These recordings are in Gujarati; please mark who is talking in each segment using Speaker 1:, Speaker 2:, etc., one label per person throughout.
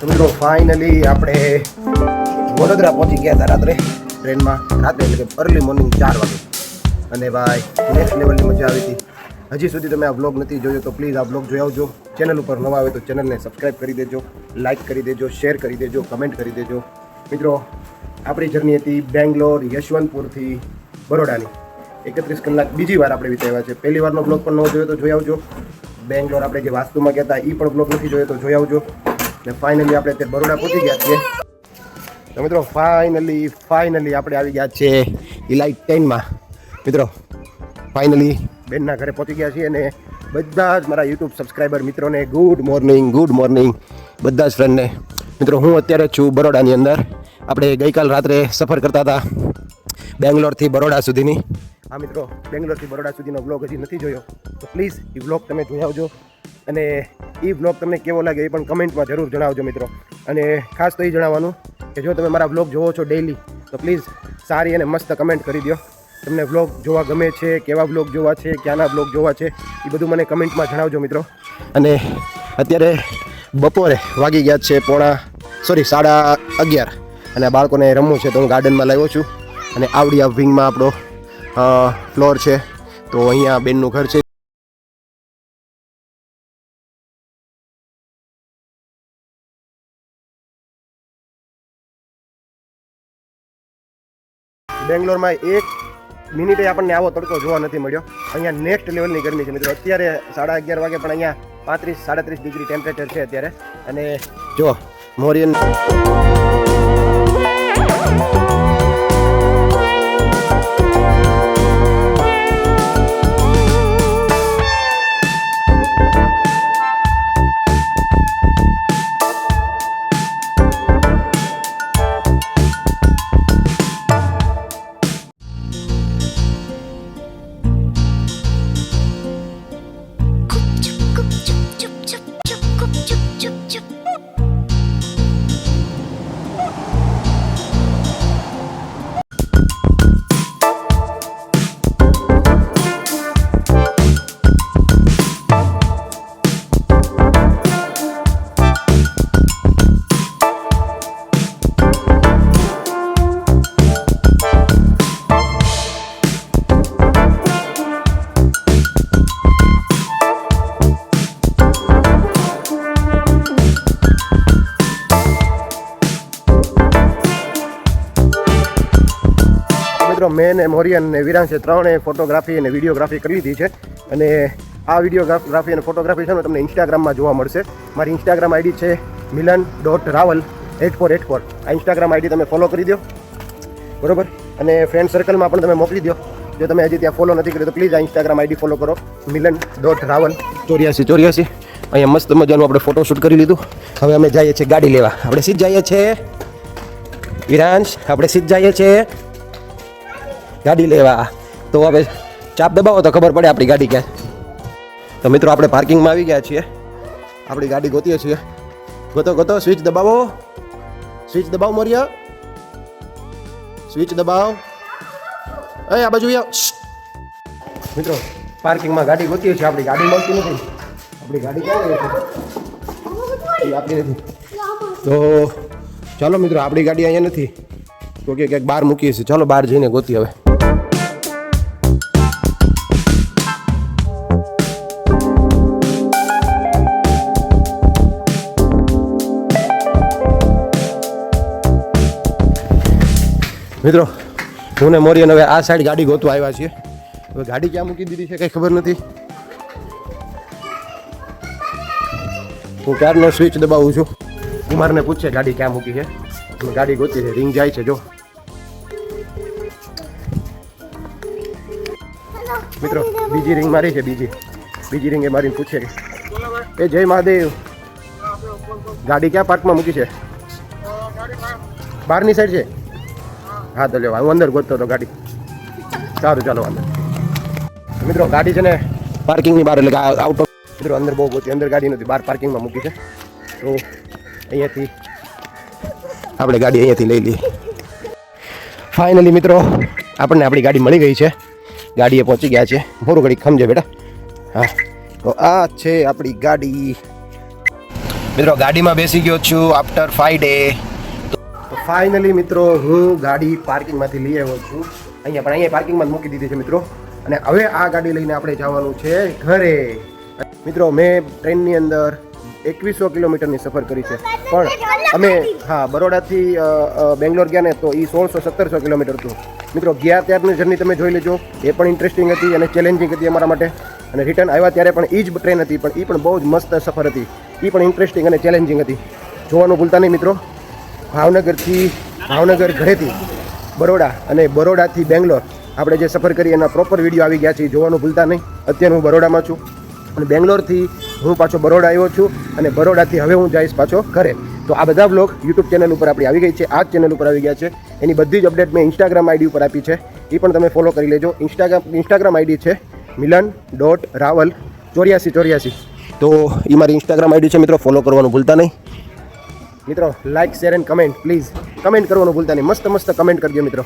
Speaker 1: તો મિત્રો ફાઇનલી આપણે વડોદરા પહોંચી ગયા હતા રાત્રે ટ્રેનમાં. રાત્રે એટલે કે અર્લી મોર્નિંગ ચાર વાગે. અને ભાઈ નેક્સ્ટ લેવલની મજા આવી હતી. હજી સુધી તમે આ બ્લોગ નથી જોયો તો પ્લીઝ આ બ્લોગ જોઈ આવજો. ચેનલ ઉપર નવા આવે તો ચેનલને સબસ્ક્રાઈબ કરી દેજો લાઇક કરી દેજો શેર કરી દેજો કમેન્ટ કરી દેજો. મિત્રો, આપણી જર્ની હતી બેંગ્લોર યશવંતપુરથી બરોડાની. એકત્રીસ કલાક બીજી વાર આપણે વિતાવ્યા છે. પહેલી વારનો બ્લોગ પણ ન જોયો તો જોઈ આવજો. બેંગ્લોર આપણે જે વાસ્તુમાં ગયા હતા એ પણ બ્લોગ નથી જોયો તો જોઈ આવજો. ને ફાઇનલી આપણે તે બરોડા પહોંચી ગયા છીએ. તો મિત્રો ફાઇનલી ફાઇનલી આપણે આવી ગયા છે ઇલાઇટ ટેનમાં મિત્રો ફાઇનલી બેનના ઘરે પહોંચી ગયા છીએ અને બધા જ મારા યુટ્યુબ સબસ્ક્રાઈબર મિત્રોને ગુડ મોર્નિંગ ગુડ મોર્નિંગ બધા જ ફ્રેન્ડને મિત્રો, હું અત્યારે છું બરોડાની અંદર. આપણે ગઈકાલ રાત્રે સફર કરતા હતા બેંગ્લોરથી બરોડા સુધીની. હા મિત્રો, બેંગ્લોરથી બરોડા સુધીનો બ્લોગ હજી નથી જોયો. તો પ્લીઝ એ બ્લોગ તમે જોઈ આવજો. અને એ બ્લોગ તમને કેવો લાગે એ પણ કમેન્ટમાં જરૂર જણાવજો મિત્રો. અને ખાસ તો એ જણાવવાનું કે જો તમે મારા બ્લોગ જોવો છો ડેઈલી તો પ્લીઝ સારી અને મસ્ત કમેન્ટ કરી દો તમને બ્લોગ જોવા ગમે છે, કેવા બ્લોગ જોવા છે, ક્યાંના બ્લોગ જોવા છે, એ બધું મને કમેન્ટમાં જણાવજો મિત્રો. અને અત્યારે બપોરે વાગી ગયા છે પોણા સોરી સાડા અગિયાર. અને બાળકોને રમવું છે તો હું ગાર્ડનમાં લાવ્યો છું. અને આવડી આ વિંગમાં આપણો ફ્લોર છે. તો અહીંયા બેનનું ઘર છે. બેંગ્લોરમાં એક મિનિટે આપણને આવો તડકો જોવા નથી મળ્યો. અહીંયા નેક્સ્ટ લેવલની ગરમી છે મિત્રો. અત્યારે સાડા અગિયાર વાગે, પણ અહીંયા પાંત્રીસ, સાડત્રીસ ડિગ્રી ટેમ્પરેચર છે અત્યારે. અને જો, મોરિયન મેં ને મોરિયન ને વિરાંશે ત્રણે ફોટોગ્રાફી અને વિડીયોગ્રાફી કરી લીધી છે. અને આ વિડીયોગ્રાફી અને ફોટોગ્રાફી છે ને તમને ઇન્સ્ટાગ્રામમાં જોવા મળશે. મારી ઇન્સ્ટાગ્રામ આઈડી છે Milan dot Raval at four at four આ ઇન્સ્ટાગ્રામ આઈડી તમે ફોલો કરી દો. બરોબર? અને ફ્રેન્ડ સર્કલમાં પણ તમે મોકલી દો. જો તમે હજી ત્યાં ફોલો નથી કર્યો તો પ્લીઝ આ ઇન્સ્ટાગ્રામ આઈડી ફોલો કરો. મિલન ડોટ રાવલ ચોર્યાસી ચોર્યાસી. અહીંયા મસ્ત મજાનું આપણે ફોટોશૂટ કરી લીધું. હવે અમે જઈએ છીએ ગાડી લેવા. આપણે સીધ જઈએ છીએ. વિરાંશ, આપણે સીધ જઈએ છીએ. ગાડી લેવા. તો હવે ચાપ દબાવો તો ખબર પડે આપણી ગાડી ક્યાં તો મિત્રો, આપણે પાર્કિંગમાં આવી ગયા છીએ. આપણી ગાડી ગોતીએ છીએ. ગોતો ગોતો, સ્વિચ દબાવો. સ્વિચ દબાવો, મોરિયા. સ્વિચ દબાવ. એ, આ બાજુ મિત્રો, પાર્કિંગમાં ગાડી ગોતીએ છીએ. આપણી ગાડી મળતી નથી. આપણી ગાડી ક્યાં આપણી નથી. તો ચાલો મિત્રો, આપણી ગાડી અહીંયા નથી. તો કે ક્યાંક બહાર મૂકીએ છીએ. ચાલો બહાર જઈને ગોતી હવે. મિત્રો, હું ને મોરિયન હવે આ સાઈડ ગાડી ગોતવા આવ્યા છીએ. હવે ગાડી ક્યાં મૂકી દીધી છે કંઈ ખબર નથી. હું ક્યારનો સ્વિચ દબાવું છું? કુમારને પૂછશે ગાડી ક્યાં મૂકી છે. ગાડી ગોતી છે રિંગ જાય છે, જો. મિત્રો, બીજી રિંગ મારી છે, બીજી. બીજી રિંગ એ મારીને પૂછે. એ જય મહાદેવ. ગાડી ક્યાં પાર્કમાં મૂકી છે? બહારની સાઈડ છે? હા તો લેવા હું અંદર ગોતતો હતો ગાડી. સારું, ચાલો, વાંધો મિત્રો, ગાડી છે ને પાર્કિંગની બહાર, એટલે આઉટ ઓફ મિત્રો, અંદર બહુ ગોતી, અંદર ગાડી નથી, બહાર પાર્કિંગમાં મૂકી છે. તો અહીંયાથી આપણે ગાડી અહીંયાથી લઈ લઈએ. ફાઇનલી મિત્રો, આપણને આપણી ગાડી મળી ગઈ છે. ગાડીએ પહોંચી ગયા છે. મોરું ઘડી ખમજે બેટા. હા. તો આ છે આપણી ગાડી. મિત્રો, ગાડીમાં બેસી ગયો છું આફ્ટર ફાઈવ ડે ફાઇનલી મિત્રો, હું ગાડી પાર્કિંગમાંથી લઈ આવ્યો છું. અહીંયા પણ અહીંયા પાર્કિંગમાં મૂકી દીધી છે, મિત્રો. અને હવે આ ગાડી લઈને આપણે જવાનું છે ઘરે. મિત્રો, મેં ટ્રેનની અંદર એકવીસો કિલોમીટરની સફર કરી છે. પણ અમે, હા, બરોડાથી બેંગ્લોર ગયા ને તો એ સોળસો સત્તરસો કિલોમીટર હતું. મિત્રો, ગયા ત્યારની જર્ની તમે જોઈ લેજો. એ પણ ઇન્ટરેસ્ટિંગ હતી અને ચેલેન્જિંગ હતી અમારા માટે. અને રિટર્ન આવ્યા ત્યારે પણ એ જ ટ્રેન હતી, પણ એ પણ બહુ જ મસ્ત સફર હતી. એ પણ ઇન્ટરેસ્ટિંગ અને ચેલેન્જિંગ હતી. જોવાનું ભૂલતા નહીં, મિત્રો. ભાવનગરથી ભાવનગર ઘરેથી બરોડા અને બરોડાથી બેંગ્લોર આપણે જે સફર કરી એના પ્રોપર વીડિયો આવી ગયા છે જોવાનું ભૂલતા નહીં. અત્યારે હું બરોડામાં છું અને બેંગ્લોરથી હું પાછો બરોડા આવ્યો છું અને બરોડાથી હવે હું જઈશ પાછો ઘરે. તો આ બધા બ્લોગ યુટ્યુબ ચેનલ ઉપર આપણી આવી ગઈ છે, આ ચેનલ ઉપર આવી ગયા છે. એની બધી જ અપડેટ મેં ઇન્સ્ટાગ્રામ આઈડી ઉપર આપી છે. એ પણ તમે ફોલો કરી લેજો. ઇન્સ્ટાગ્રામ ઇન્સ્ટાગ્રામ આઈડી છે મિલન ડોટ રાવલ ચોર્યાસી ચોર્યાસી. તો એ મારી ઇન્સ્ટાગ્રામ આઈડી છે, મિત્રો. ફોલો કરવાનું ભૂલતા નહીં. મિત્રો like share and comment please comment કરવાનું ભૂલતા નહીં. મસ્ત મસ્ત કમેન્ટ કરજો, મિત્રો.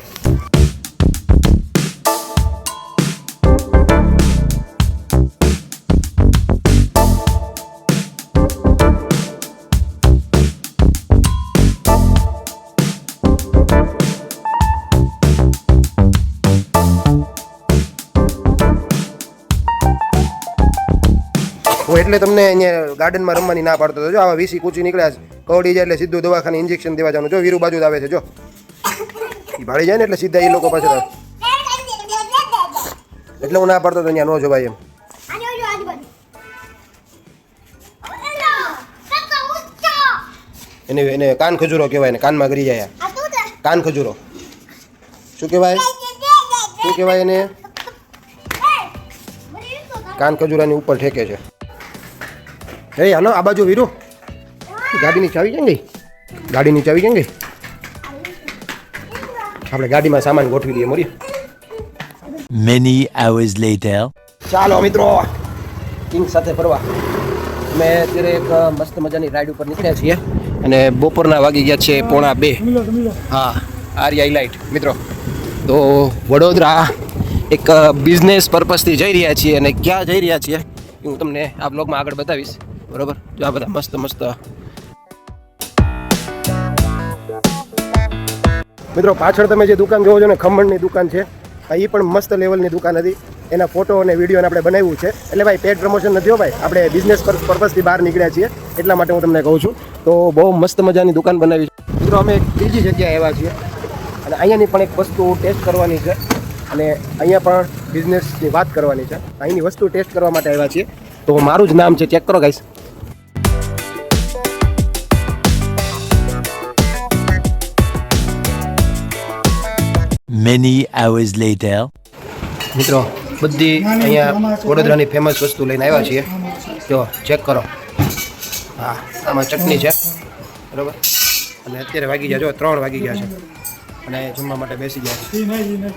Speaker 1: એટલે તમને અહીંયા ગાર્ડનમાં રમવાની ના પાડતો જો, આવા વીસી કૂચી નીકળ્યા છે. કવડી જાય એટલે સીધું દવાખાને ઇન્જેક્શન દેવા જવાનું. જો, વીરુ બાજુ આવે છે, જો. એ ભાડી જાય ને એટલે સીધા એ લોકો પાસે. એટલે હું ના પાડતો હતો અહીંયા ન જોવાય એમ. એને એને કાન ખજૂરો કહેવાય ને, કાનમાં ગરી જાય કાન ખજૂરો. શું કહેવાય? શું કહેવાય એને? કાન ખજૂરાની ઉપર ઠેકે છે. એ હાલો આ બાજુ વીરુ. ગાડીની ચાવી કેમ ગઈ? ગાડીની ચાવી કેમ ગઈ? આપણે ગાડીમાં સામાન ગોઠવી લઈએ મળી
Speaker 2: મેની hours later.
Speaker 1: ચાલો મિત્રો. કિંગ સાથે ફરવા. અમે અત્યારે એક મસ્ત મજાની રાઈડ ઉપર નીકળ્યા છીએ. અને બપોરના વાગી ગયા છે પોણા બે. હા આર્યા લાઇટ મિત્રો તો વડોદરા એક બિઝનેસ પર્પઝથી જઈ રહ્યા છીએ અને ક્યાં જઈ રહ્યા છીએ હું તમને આ બ્લોગમાં આગળ બતાવીશ. બરોબર? જો આ બધા મસ્ત મસ્ત. મિત્રો, પાછળ તમે જે દુકાન જોવો છો ને, ખમણની દુકાન છે એ પણ મસ્ત લેવલની દુકાન હતી. એના ફોટો અને વિડીયોને આપણે બનાવ્યું છે. એટલે ભાઈ પેડ પ્રમોશન નથી હો ભાઈ. આપણે બિઝનેસ પર્પઝથી બહાર નીકળ્યા છીએ. એટલા માટે હું તમને કહું છું. તો બહુ મસ્ત મજાની દુકાન બનાવી છે. મિત્રો, અમે એક ત્રીજી જગ્યાએ આવ્યા છીએ. અને અહીંયાની પણ એક વસ્તુ ટેસ્ટ કરવાની છે. અને અહીંયા પણ બિઝનેસની વાત કરવાની છે. અહીંની વસ્તુ ટેસ્ટ કરવા માટે આવ્યા છીએ. તો મારું જ નામ છે ચેક કરો ગાઈસ
Speaker 2: Many hours later.
Speaker 1: મિત્રો બધી અહીંયા વડોદરાની ફેમસ વસ્તુ લઈને આવ્યા છીએ. જો ચેક કરો. હા આમાં ચટણી છે. બરાબર? અને અત્યારે વાગી ગયા જો ત્રણ વાગી ગયા છે. અને જમવા માટે બેસી ગયા છે.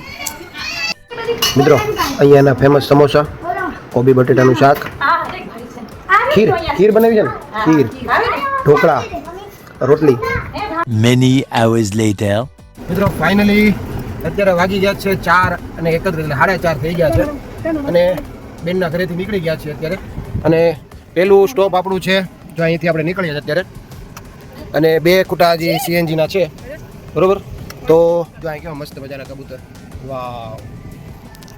Speaker 1: મિત્રો અહીંયાના ફેમસ સમોસા કોબી બટેટાનું શાક ખીર. ખીર બનાવી છે ને? ખીર. ઢોકળા રોટલી.
Speaker 2: Many hours later.
Speaker 1: મિત્રો ફાઇનલી અત્યારે વાગી ગયા છે ચાર અને એકત્રીસ એટલે સાડા ચાર થઈ ગયા છે. અને બેનના ઘરેથી નીકળી ગયા છે અત્યારે. અને પહેલું સ્ટોપ આપણું છે, જો અહીંથી આપણે નીકળીએ છીએ અત્યારે. અને બે ખૂટા જે સીએનજીના છે. બરોબર? તો જો અહીં કેવા મસ્ત મજાના કબૂતર. વાવ.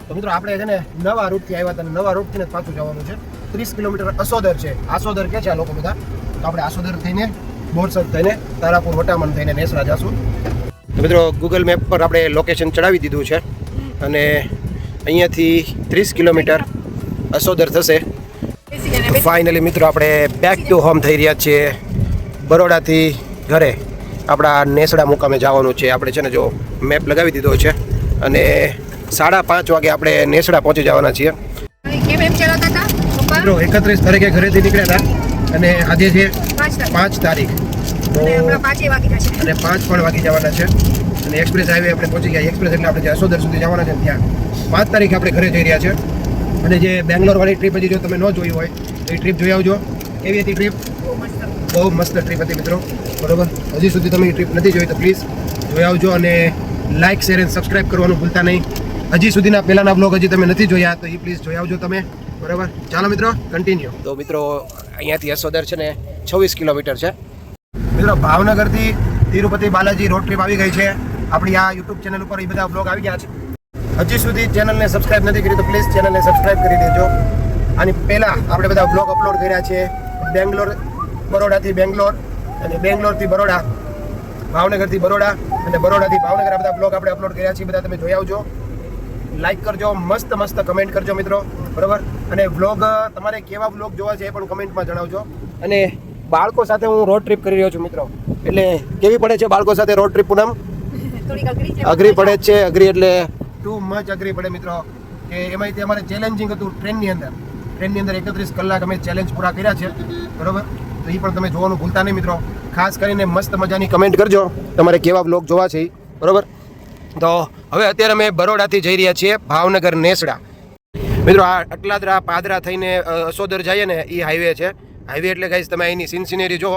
Speaker 1: તો મિત્રો આપણે છે ને નવા રૂટથી આવ્યા હતા નવા રૂટથી જ પાછું જવાનું છે. ત્રીસ કિલોમીટર અસોદર છે. આસોદર કે છે આ લોકો બધા? તો આપણે આસોદર થઈને બોરસદ થઈને તારાપુર, વટામણ થઈને નેસરા જશું. તો મિત્રો ગૂગલ મેપ પર આપણે લોકેશન ચડાવી દીધું છે. અને અહીંયાથી ત્રીસ કિલોમીટર અસોદર થશે. ફાઇનલી મિત્રો આપણે બેક ટુ હોમ થઈ રહ્યા છીએ બરોડાથી ઘરે. આપણા નેસડા મુકામે જવાનું છે. આપણે છે ને જો મેપ લગાવી દીધો છે અને સાડા પાંચ વાગે આપણે નેસડા પહોંચી જવાના છીએ. મિત્રો એકત્રીસ તારીખે ઘરેથી નીકળ્યા હતા અને આજે છે
Speaker 3: પાંચ તારીખ. અને પાંચે વાગી જશે.
Speaker 1: અને પાંચ પણ વાગી જવાના છે. અને એક્સપ્રેસ હાઈવે આપણે પહોંચી ગયા. એક્સપ્રેસ એટલે આપણે જસોદર સુધી જવાના છે ત્યાં. પાંચ તારીખે આપણે ઘરે જઈ રહ્યા છે. અને જે બેંગ્લોર વાળી ટ્રીપ હજી જો તમે ન જોઈ હોય તો એ ટ્રીપ જોઈ આવજો. કેવી હતી ટ્રીપ
Speaker 3: બહુ મસ્ત.
Speaker 1: બહુ મસ્ત ટ્રીપ હતી મિત્રો. બરોબર? હજી સુધી તમે એ ટ્રીપ નથી જોઈ તો પ્લીઝ જોઈ આવજો અને લાઇક શેર એન્ડ સબસ્ક્રાઇબ કરવાનું ભૂલતા નહીં. હજી સુધીના પહેલાના બ્લોગ હજી તમે નથી જોયા તો એ પ્લીઝ જોઈ આવજો તમે. બરાબર? ચાલો મિત્રો કન્ટિન્યુ તો મિત્રો અહીંયાથી અસોદર છે ને છવ્વીસ કિલોમીટર છે. મિત્રો, ભાવનગરથી તિરુપતિ બાલાજી રોડ ટ્રીપ આવી ગઈ છે. આપણી આ યુટ્યુબ ચેનલ ઉપર એ બધા બ્લોગ આવી ગયા છે. હજી સુધી ચેનલને સબસ્ક્રાઇબ નથી કરી તો પ્લીઝ ચેનલને સબસ્ક્રાઇબ કરી દેજો. અને પહેલાં આપણે બધા બ્લોગ અપલોડ કર્યા છે. બેંગ્લોર, બરોડાથી બેંગ્લોર અને બેંગ્લોરથી બરોડા, ભાવનગરથી બરોડા અને બરોડાથી ભાવનગર આ બધા બ્લોગ આપણે અપલોડ કર્યા છે. બધા તમે જોઈ આવજો. લાઈક કરજો, મસ્ત મસ્ત કમેન્ટ કરજો મિત્રો. બરોબર? અને વ્લોગ તમારે કેવા વ્લોગ જોવા છે એ પણ કમેન્ટમાં જણાવજો. અને બાળકો સાથે હું રોડ ટ્રીપ કરી રહ્યો છું મિત્રો. એટલે કેવી પડે છે બાળકો સાથે રોડ ટ્રીપ પૂનમ?
Speaker 3: અઘરી
Speaker 1: પડે જ છે અઘરી એટલે ટુ મચ અઘરી પડે મિત્રો. કે એમાંથી અમારે ચેલેન્જિંગ હતું ટ્રેનની અંદર. ટ્રેનની અંદર એકત્રીસ કલાક અમે ચેલેન્જ પૂરા કર્યા છે. બરોબર? તો એ પણ તમે જોવાનું ભૂલતા નહીં મિત્રો. ખાસ કરીને મસ્ત મજાની કમેન્ટ કરજો. તમારે કેવા બ્લોગ જોવા છે બરોબર? તો હવે અત્યારે અમે બરોડાથી જઈ રહ્યા છીએ ભાવનગર નેસડા. મિત્રો આ અટલાદરા પાદરા થઈને અસોદર જઈએ ને એ હાઈવે છે. હાઈવે એટલે ગાઈઝ તમે અહીંની સિનસિનેરી જો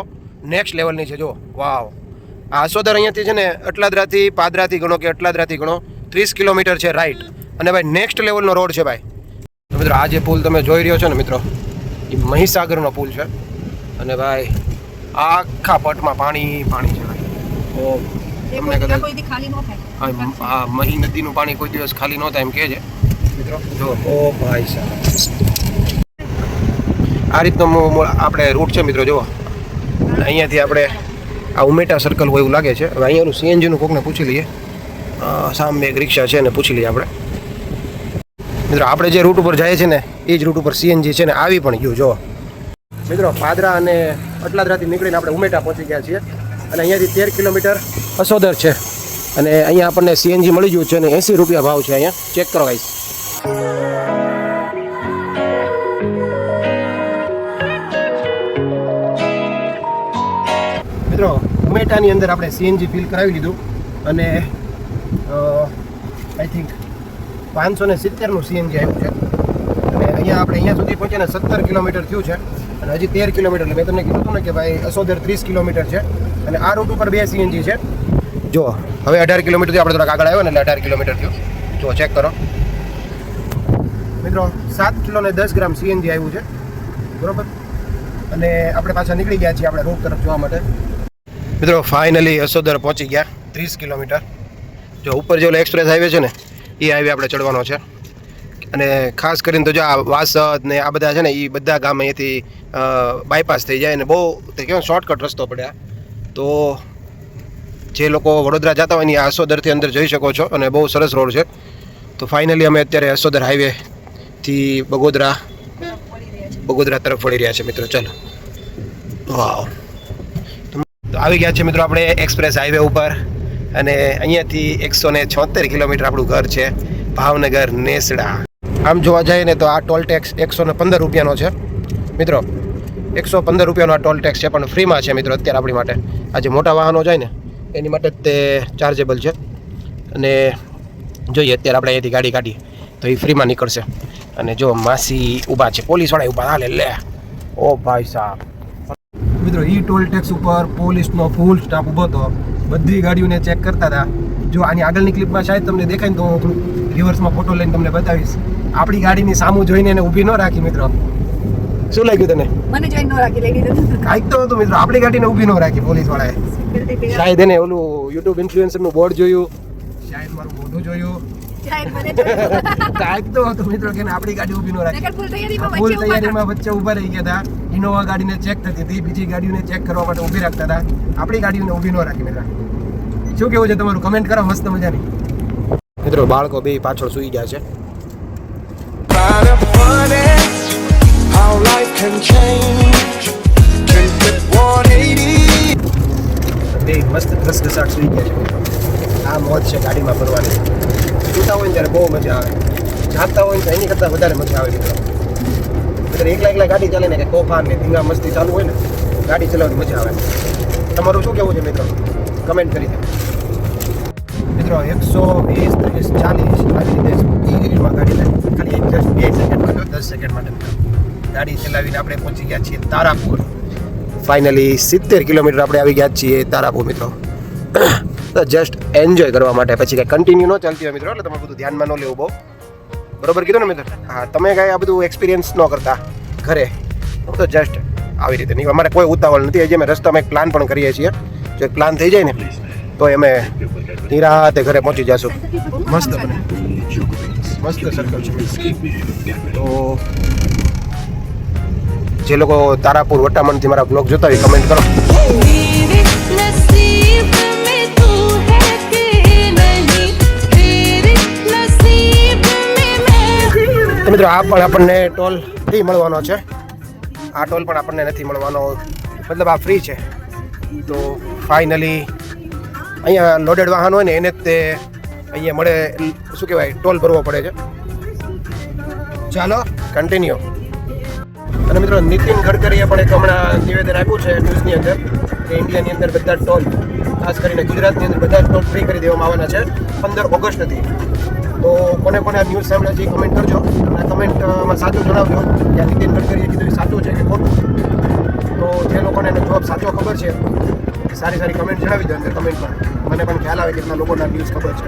Speaker 1: નેક્સ્ટ લેવલની છે જો વાવ આ અસોદર અહીંયાથી છે ને અટલાદરાથી પાદરાથી ગણો કે અટલાદરાથી ગણો ત્રીસ કિલોમીટર છે રાઈટ અને ભાઈ નેક્સ્ટ લેવલનો રોડ છે ભાઈ. તો મિત્રો આ જે પુલ તમે જોઈ રહ્યો છો ને મિત્રો એ મહીસાગરનો પુલ છે. અને ભાઈ આખા પટમાં પાણી પાણી છે ભાઈ. ઓ તમને કદાચ આ મહી નદીનું પાણી કોઈ દિવસ ખાલી ન થાય એમ કહે છે. મિત્રો જો ઓ ભાઈ સાહેબ. આ રીતનો આપણે રૂટ છે મિત્રો જુઓ અહીંયાથી આપણે આ ઉમેટા સર્કલ હોય એવું લાગે છે. હવે અહીંયાનું સીએનજીનું કોકને પૂછી લઈએ. સામે એક રિક્ષા છે ને પૂછી લઈએ આપણે. મિત્રો, આપણે જે રૂટ ઉપર જઈએ છીએ ને, એ જ રૂટ ઉપર સીએનજી છે ને, આવી પણ ગયું જો મિત્રો, પાદરા અને અટલાદરાથી નીકળીને આપણે ઉમેટા પહોંચી ગયા છીએ. અને અહીંયાથી તેર કિલોમીટર અસોદર છે. અને અહીંયા આપણને સીએનજી મળી ગયું છે અને એંસી રૂપિયા ભાવ છે અહીંયા. ચેક કરો ગાઈસ ઉમેટાની અંદર આપણે સીએનજી ફિલ કરાવી લીધું અને આઈ થિંક પાંચસો ને સિત્તેરનું સીએનજી આવ્યું છે. અને અહીંયા આપણે અહીંયા સુધી પહોંચ્યા સત્તર કિલોમીટર થયું છે. અને હજી તેર કિલોમીટર મેં તમને કીધું હતું ને કે ભાઈ અસોતેર ત્રીસ કિલોમીટર છે. અને આ રૂટ ઉપર બે સીએનજી છે. જો, હવે અઢાર કિલોમીટરથી આપણે થોડાક આગળ આવ્યો ને એટલે અઢાર કિલોમીટર થયું. જો ચેક કરો. મિત્રો, સાત કિલો ને દસ ગ્રામ સીએનજી આવ્યું છે. બરોબર? અને આપણે પાછા નીકળી ગયા છીએ આપણે રૂટ તરફ જોવા માટે. મિત્રો ફાઇનલી અસોદર પહોંચી ગયા, ત્રીસ કિલોમીટર. જો ઉપર જે એક્સપ્રેસ હાઈવે છે ને, એ હાઈવે આપણે ચડવાનો છે. અને ખાસ કરીને તો જો આ વાસદ ને આ બધા છે ને એ બધા ગામ અહીંયાથી બાયપાસ થઈ જાય અને બહુ, તે કહેવાય શોર્ટકટ રસ્તો પડ્યા તો જે લોકો વડોદરા જતા હોય ને, એ અસોદરથી અંદર જઈ શકો છો અને બહુ સરસ રોડ છે. તો ફાઇનલી અમે અત્યારે અસોદર હાઈવેથી બગોદરા બગોદરા તરફ વળી રહ્યા છે મિત્રો, ચાલો. વાવ. તો આવી ગયા છે મિત્રો આપણે એક્સપ્રેસ હાઈવે ઉપર. અને અહીંયાથી એકસો ને છોતેર કિલોમીટર આપણું ઘર છે, ભાવનગર નેસડા. આમ જોવા જઈએ ને તો આ ટોલ ટેક્સ એકસો ને પંદર રૂપિયાનો છે. મિત્રો, એકસો પંદર રૂપિયાનો આ ટોલ ટેક્સ છે, પણ ફ્રીમાં છે મિત્રો અત્યારે આપણી માટે. આ જે મોટા વાહનો જાય ને, એની માટે તે ચાર્જેબલ છે. અને જોઈએ અત્યારે આપણે અહીંયાથી ગાડી કાઢીએ, તો એ ફ્રીમાં નીકળશે. અને જો માસી ઊભા છે, પોલીસવાળા ઊભા, હાલે, લે. ઓ ભાઈ સાહેબ મિત્રો ઈ ટોલ ટેક્સ ઉપર પોલીસનો ફૂલ સ્ટાફ ઊભો હતો. બધી ગાડીઓને ચેક કરતા હતા. જો આની આગળની ક્લિપમાં શાયદ તમને દેખાય ને તો હું થોડું રિવર્સમાં ફોટો લઈને તમને બતાવીશ. આપણી ગાડીની સામું જોઈને એને ઊભી ન રાખી મિત્રો. શું લાગ્યું તને?
Speaker 3: મને જોઈને ન રાખી લઈ
Speaker 1: કાંઈક તો હતું મિત્રો. આપણી ગાડીને ઊભી ન રાખી પોલીસ વાળાએ શાયદ એને ઓલું યુટ્યુબ ઇન્ફ્લુએન્સરનું બોર્ડ જોયું. શાયદ મારું મોઢું જોયું. કાંઈક તો હતું મિત્રો કે આપણી ગાડી ઊભી ન રાખી.
Speaker 3: ફૂલ તૈયારીમાં વચ્ચે ઊભા
Speaker 1: રહી ગયા હતા. ઇનોવા ગાડીને ચેક થતી હતી બીજી ગાડીઓને ચેક કરવા માટે ઊભી રાખતા હતા. આપણી ગાડીઓને ઊભી ન રાખી મિત્રો. શું કેવું છે તમારું? કમેન્ટ કરો મસ્ત મજાની. મિત્રો બાળકો બે પાછળ સૂઈ ગયા છે.
Speaker 4: Kind of funny how life can change. Can flip 180.
Speaker 1: બે મસ્ત દસ ઘસાટ સૂઈ ગયા છે. આ મોજ છે ગાડીમાં ફરવાની. સૂતા હોય ત્યારે બહુ મજા આવે. જાગતા હોય ને તો એની કરતાં વધારે મજા આવે મિત્રો. મિત્રો એકલા એકલા ગાડી ચાલે ને કે તોફાન ને ધીંગા મસ્તી ચાલુ હોય ને, ગાડી ચલાવવાની મજા આવે. તમારું શું કેવું છે મિત્રો? કમેન્ટ કરી દે. મિત્રો, એકસો વીસ ત્રીસ ચાલીસ આવી રીતે સ્પીડમાં ગાડી ખાલી એક જસ્ટ બે સેકન્ડ માટે, દસ સેકન્ડ માટે ગાડી ચલાવીને આપણે પહોંચી ગયા છીએ તારાપુર. ફાઇનલી સિત્તેર કિલોમીટર આપણે આવી ગયા છીએ તારાપુર, મિત્રો. તો જસ્ટ એન્જોય કરવા માટે. પછી કાંઈ કન્ટિન્યુ ન ચાલતી હોય મિત્રો એટલે તમે બધું ધ્યાનમાં ન લેવું બહુ. બરોબર કીધું ને મિત્ર? હા તમે કાંઈ આ બધું એક્સપિરિયન્સ ન કરતા ઘરે. હું તો જસ્ટ આવી રીતે. નહીં અમારે કોઈ ઉતાવળ નથી. હજી અમે રસ્તામાં એક પ્લાન પણ કરીએ છીએ. જો એક પ્લાન થઈ જાય ને તો અમે નિરાતે ઘરે પહોંચી જશું. મસ્ત બને. મસ્ત સર્કલ છે. તો જે લોકો તારાપુર વટામણથી મારા બ્લોગ જોતા હોય કમેન્ટ કરો. મિત્રો, આ પણ આપણને ટોલ ફ્રી મળવાનો છે. આ ટોલ પણ આપણને નથી મળવાનો. મતલબ આ ફ્રી છે. તો ફાઇનલી અહીંયા લોડેડ વાહન હોય ને, એને તે અહીંયા મળે. શું કહેવાય? ટોલ ભરવો પડે છે. ચાલો કન્ટિન્યુ અને મિત્રો, નીતિન ગડકરીએ પણ એક હમણાં નિવેદન આપ્યું છે ન્યૂઝની અંદર કે ઇન્ડિયાની અંદર બધા ટોલ, ખાસ કરીને ગુજરાતની અંદર બધા ટોલ ફ્રી કરી દેવામાં આવવાના છે. પંદર ઓગસ્ટથી તો કોને કોને આ ન્યૂઝ સાંભળે છે કમેન્ટ કરજો. અને કમેન્ટમાં સાચું જણાવજો. કે નીતિન ગડકરીએ કીધું એ સાચું છે કે ખોટું. તો જે લોકોને એનો જવાબ સાચો ખબર છે સારી સારી કમેન્ટ જણાવી દો અંદર કમેન્ટમાં મને પણ ખ્યાલ આવે કેટલા લોકોના ન્યૂઝ ખબર છે.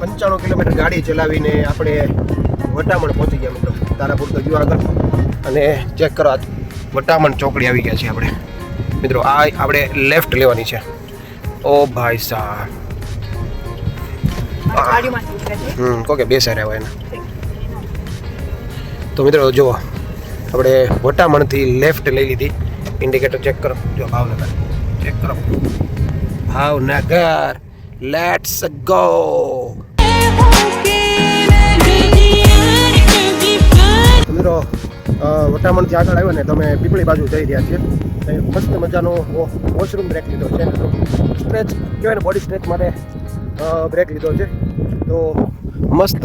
Speaker 1: પંચાણું કિલોમીટર ગાડી ચલાવીને આપણે વટામણ પહોંચી ગયા મિત્રો, તારાપુર તો ગયો આગળ અને ચેક કરો વટામણ ચોકડી આવી ગયા છે આપણે. મિત્રો, આ આપણે લેફ્ટ લેવાની છે. ઓ ભાઈ સાહેબ. હમ, કોકે બેસા રહેવા એના. તો મિત્રો, જુઓ, આપણે વટામણથી લેફ્ટ લઈ લીધી. ઇન્ડિકેટર ચેક કરો. જો, ભાવનગર. ચેક કરો. ભાવનગર લેટ્સ ગો મિત્રો વટામણથી આગળ આવ્યો ને તમે પીપળી બાજુ જઈ રહ્યા છીએ. મસ્ત મજાનો વોશરૂમ બ્રેક લીધો છે. સ્ટ્રેચ કહેવાય ને બોડી સ્ટ્રેચ માટે બ્રેક લીધો છે. તો મસ્ત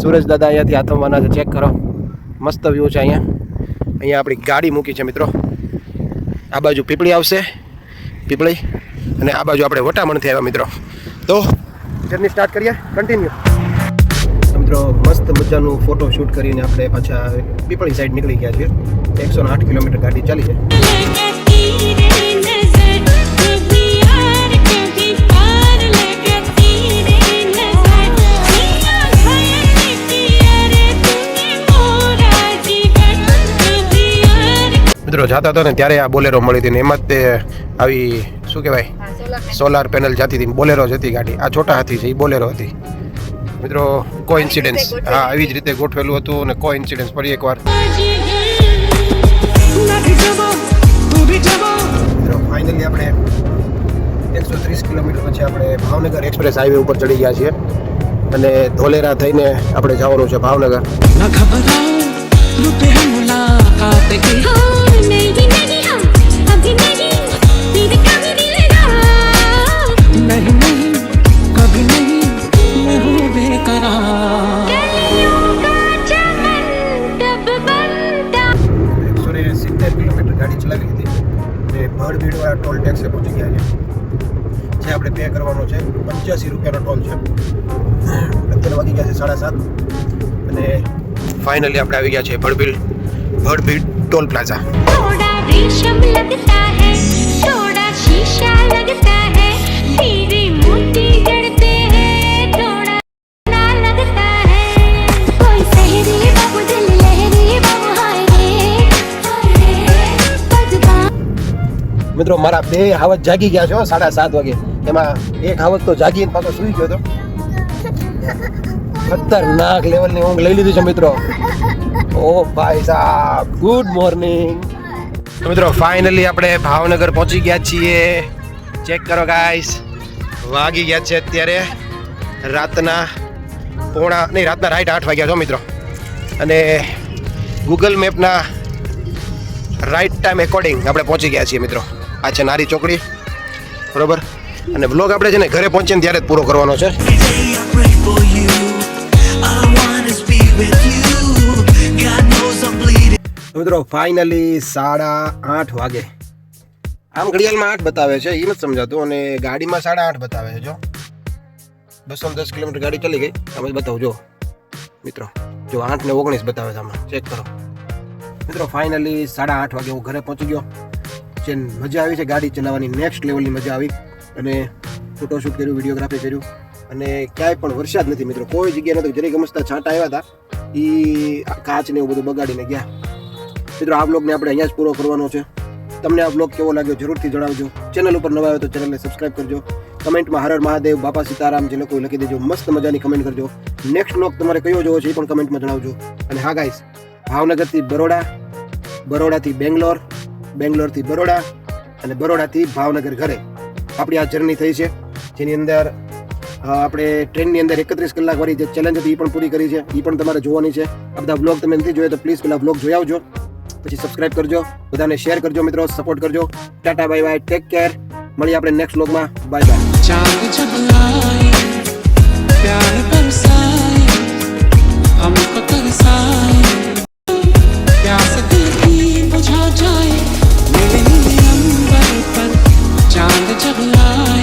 Speaker 1: સુરજ દાદા અહીંયાથી આથમવાના છે. ચેક કરો. મસ્ત વ્યૂ છે અહીંયા. અહીંયા આપણી ગાડી મૂકી છે મિત્રો. આ બાજુ પીપળી આવશે. પીપળી. અને આ બાજુ આપણે વટામણથી આવ્યા મિત્રો. તો જર્ની સ્ટાર્ટ કરીએ. કન્ટિન્યુ મિત્રો મસ્ત મજાનું ફોટો શૂટ કરીને આપણે પાછા પીપળી સાઈડ નીકળી ગયા છીએ. એકસો આઠ કિલોમીટર ગાડી ચાલી છે. મિત્રો જતા હતા ને ત્યારે આ બોલેરો મળી હતી ને એમાં જ તે આવી શું કહેવાય? Solar panel. જતી હતી બોલેરો જ હતી ગાડી. આ છોટા હાથી છે એ બોલેરો હતી. મિત્રો કો ઇન્સિડન્સ હા આવી જ રીતે ગોઠવેલું હતું અને કો ઇન્સિડન્સ ફરી એકવાર. મિત્રો ફાઇનલી આપણે એકસો ત્રીસ કિલોમીટર પછી આપણે ભાવનગર એક્સપ્રેસ હાઈવે ઉપર ચડી ગયા છીએ. અને ધોલેરા થઈને આપણે જવાનું છે ભાવનગર.
Speaker 5: नहीं नहीं कभी नहीं मैं हूँ बेकरार
Speaker 1: એકસો ને સિત્તેર કિલોમીટર ગાડી ચલાવી લીધી અને ભડ ભીડવાળા ટોલ ટેક્સે પહોંચી ગયા છે જે આપણે પે કરવાનો છે પંચ્યાસી રૂપિયાનો ટોલ છે અત્યારે વાગી ગયા છે સાડા સાત અને ફાઇનલી આપણે આવી ગયા છે ભડભીડ ભડભીડ ટોલ પ્લાઝા
Speaker 6: थोड़ा रेशम लगता है थोड़ा शीशा लगता
Speaker 1: મિત્રો, મારા બે હાવત જાગી ગયા છો સાડા સાત વાગે. એમાં એક હાવત તો જાગીને પાછો સુઈ ગયો હતો ખતરનાક લેવલની ઊંઘ લઈ લીધી છે મિત્રો. ઓ ભાઈ સાહેબ ગુડ મોર્નિંગ તો મિત્રો ફાઇનલી આપણે ભાવનગર પહોંચી ગયા છીએ. ચેક કરો ગાઈસ વાગી ગયા છે અત્યારે રાતના પોણા, નહીં, રાતના રાઈટ આઠ વાગ્યા છો મિત્રો. અને ગૂગલ મેપના રાઈટ ટાઈમ એકોર્ડિંગ આપણે પહોંચી ગયા છીએ, મિત્રો. આ છે નારી ચોકડી, બરોબર? અને બ્લોગ આપણે છે ને ઘરે પહોંચીએ ને ત્યારે જ પૂરો કરવાનો છે. મિત્રો ફાઇનલી સાડા આઠ વાગે. આમ ઘડિયાળમાં આઠ બતાવે છે એ નથી સમજાતું, અને ગાડીમાં સાડા આઠ બતાવે છે, જો. બસો દસ કિલોમીટર ગાડી ચાલી ગઈ. તમે બતાવું, જો. મિત્રો, જો આઠ ને ઓગણીસ બતાવે છે આમાં. ચેક કરો. મિત્રો ફાઇનલી સાડા આઠ વાગે હું ઘરે પહોંચી ગયો. જે મજા આવી છે ગાડી ચલાવવાની નેક્સ્ટ લેવલની મજા આવી. અને ફોટોશૂટ કર્યું વિડીયોગ્રાફી કર્યું. અને ક્યાંય પણ વરસાદ નથી મિત્રો, કોઈ જગ્યાએ નથી. જરી ગમસતા છાંટા આવ્યા હતા એ કાચ ને એવું બધું બગાડીને ગયા. મિત્રો, આ બ્લોગને આપણે અહીંયા જ પૂરો કરવાનો છે. તમને આ બ્લોગ કેવો લાગ્યો જરૂરથી જણાવજો. ચેનલ ઉપર નવા આવ્યો તો ચેનલને સબસ્ક્રાઇબ કરજો. કમેન્ટમાં હર હર મહાદેવ, બાપા સીતારામ જે લોકો લખી દેજો. મસ્ત મજાની કમેન્ટ કરજો. નેક્સ્ટ બ્લોગ તમારે કયો જોવો છે એ પણ કમેન્ટમાં જણાવજો. અને હા ગાઈસ ભાવનગરથી બરોડા, બરોડાથી બેંગ્લોર બેંગ્લોરથી બરોડા અને બરોડાથી ભાવનગર ઘરે આપણી આ જર્ની થઈ છે જેની અંદર અ, આપણે ટ્રેનની અંદર એકત્રીસ કલાક વાળી જે ચેલેન્જ હતી એ પણ પૂરી કરી છે એ પણ તમારે જોવાની છે આ બધા બ્લોગ તમે નથી જોયો તો પ્લીઝ પેલા બ્લોગ જોઈ આવજો પછી સબસ્ક્રાઇબ કરજો બધાને શેર કરજો મિત્રો સપોર્ટ કરજો tata bye bye take care મળીએ આપણે નેક્સ્ટ બ્લોગમાં બાય બાય
Speaker 7: चांद जब लाए प्यार बरसाए हमको तरसाए जाए मिलेंगे अंबर पर चांद जब लाए